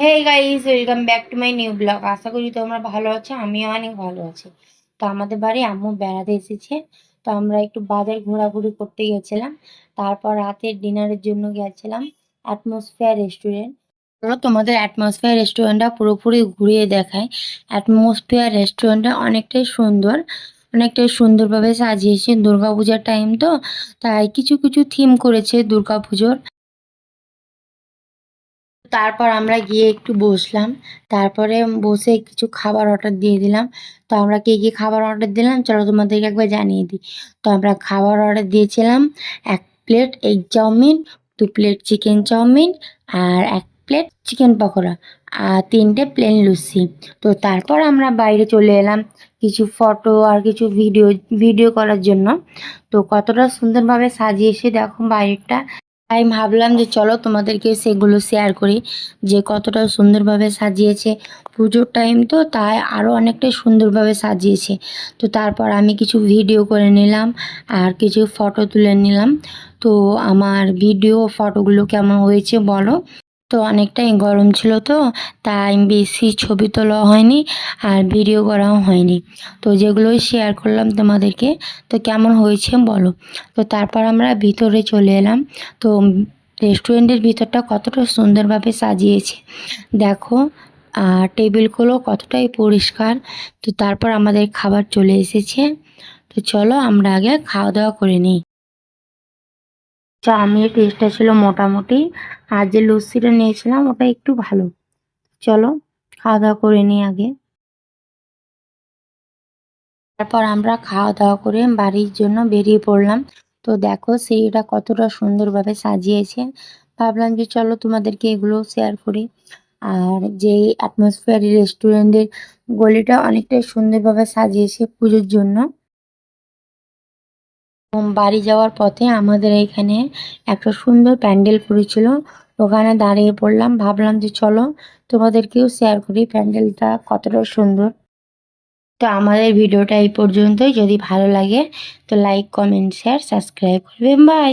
Hey guys welcome back to my new blog আশা করি তোমরা ভালো আছো, আমিও অনেক ভালো আছি। তো আমাদের বাড়ি আম্মু বেড়াতে এসেছে। তো আমরা একটু বাজার ঘোরাঘুরি করতে গেছিলাম। তারপর রাতের ডিনারের জন্য গেছিলাম অ্যাটমসফিয়ার রেস্টুরেন্ট চলো তোমাদের অ্যাটমসফিয়ার রেস্টুরেন্টটা পুরোপুরি ঘুরিয়ে দেখায় অ্যাটমসফিয়ার রেস্টুরেন্টটা অনেকটাই সুন্দর। অনেকটাই সুন্দরভাবে সাজিয়েছে। দুর্গাপূজার টাইম তো। তাই কিছু কিছু থিম করেছে দুর্গাপুজোর। তারপর আমরা গিয়ে একটু বসলাম। তারপরে বসে কিছু খাবার অর্ডার দিয়ে দিলাম। তো আমরা কে কি খাবার অর্ডার দিলাম চলো তোমাদেরকে একবার জানিয়ে দিই। তো আমরা খাবার অর্ডার দিয়েছিলাম এক প্লেট এগ চাউমিন দু প্লেট চিকেন চাউমিন আর এক প্লেট চিকেন পকোড়া আর তিনটে প্লেন লুচি তো তারপর আমরা বাইরে চলে এলাম কিছু ফটো আর কিছু ভিডিও ভিডিও করার জন্য। তো কতটা সুন্দরভাবে সাজিয়েছে দেখো বাইরেটা। তাই ভাবলাম যে চলো তোমাদেরকে সেগুলো শেয়ার করি, যে কতটা সুন্দরভাবে সাজিয়েছে পুজোর টাইম তো তাই আরও অনেকটাই সুন্দরভাবে সাজিয়েছে। তো তারপর আমি কিছু ভিডিও করে নিলাম আর কিছু ফটো তুলে নিলাম। তো আমার ভিডিও ফটোগুলো কেমন হয়েছে বলো? তো অনেকটাই গরম ছিল তো, তাই বেশি ছবি তোলা হয়নি আর ভিডিও করাও হয়নি। তো যেগুলো শেয়ার করলাম তোমাদেরকে, তো কেমন হয়েছে বলো। তো তারপর আমরা ভিতরে চলে এলাম। তো রেস্টুরেন্টের ভিতরটা কতটা সুন্দরভাবে সাজিয়েছে। দেখো, আর টেবিলগুলো কতটাই পরিষ্কার। তো তারপর আমাদের খাবার চলে এসেছে। তো চলো আমরা আগে খাওয়া দাওয়া করে নিই। চাউমিনের টেস্টটা ছিল মোটামুটি। আর যে লস্যিটা নিয়েছিলাম, ওটা একটু ভালো। চলো, খাওয়া দাওয়া করে নিই আগে। তারপর আমরা খাওয়া দাওয়া করে বাড়ির জন্য বেরিয়ে পড়লাম। তো দেখো সেইটা কতটা সুন্দরভাবে সাজিয়েছে। ভাবলাম যে চলো তোমাদেরকে এগুলো শেয়ার করি। আর যে অ্যাটমসফিয়ার রেস্টুরেন্টের গলিটা অনেকটাই সুন্দরভাবে সাজিয়েছে পুজোর জন্য। বাড়ি যাওয়ার পথে আমাদের এখানে একটা সুন্দর প্যান্ডেল করেছিল। ওখানে দাঁড়িয়ে পড়লাম, ভাবলাম যে চলো তোমাদেরকেও শেয়ার করি প্যান্ডেলটা কতটা সুন্দর। তো আমাদের ভিডিওটা এই পর্যন্তই। যদি ভালো লাগে তো লাইক কমেন্ট শেয়ার সাবস্ক্রাইব করবেন। বাই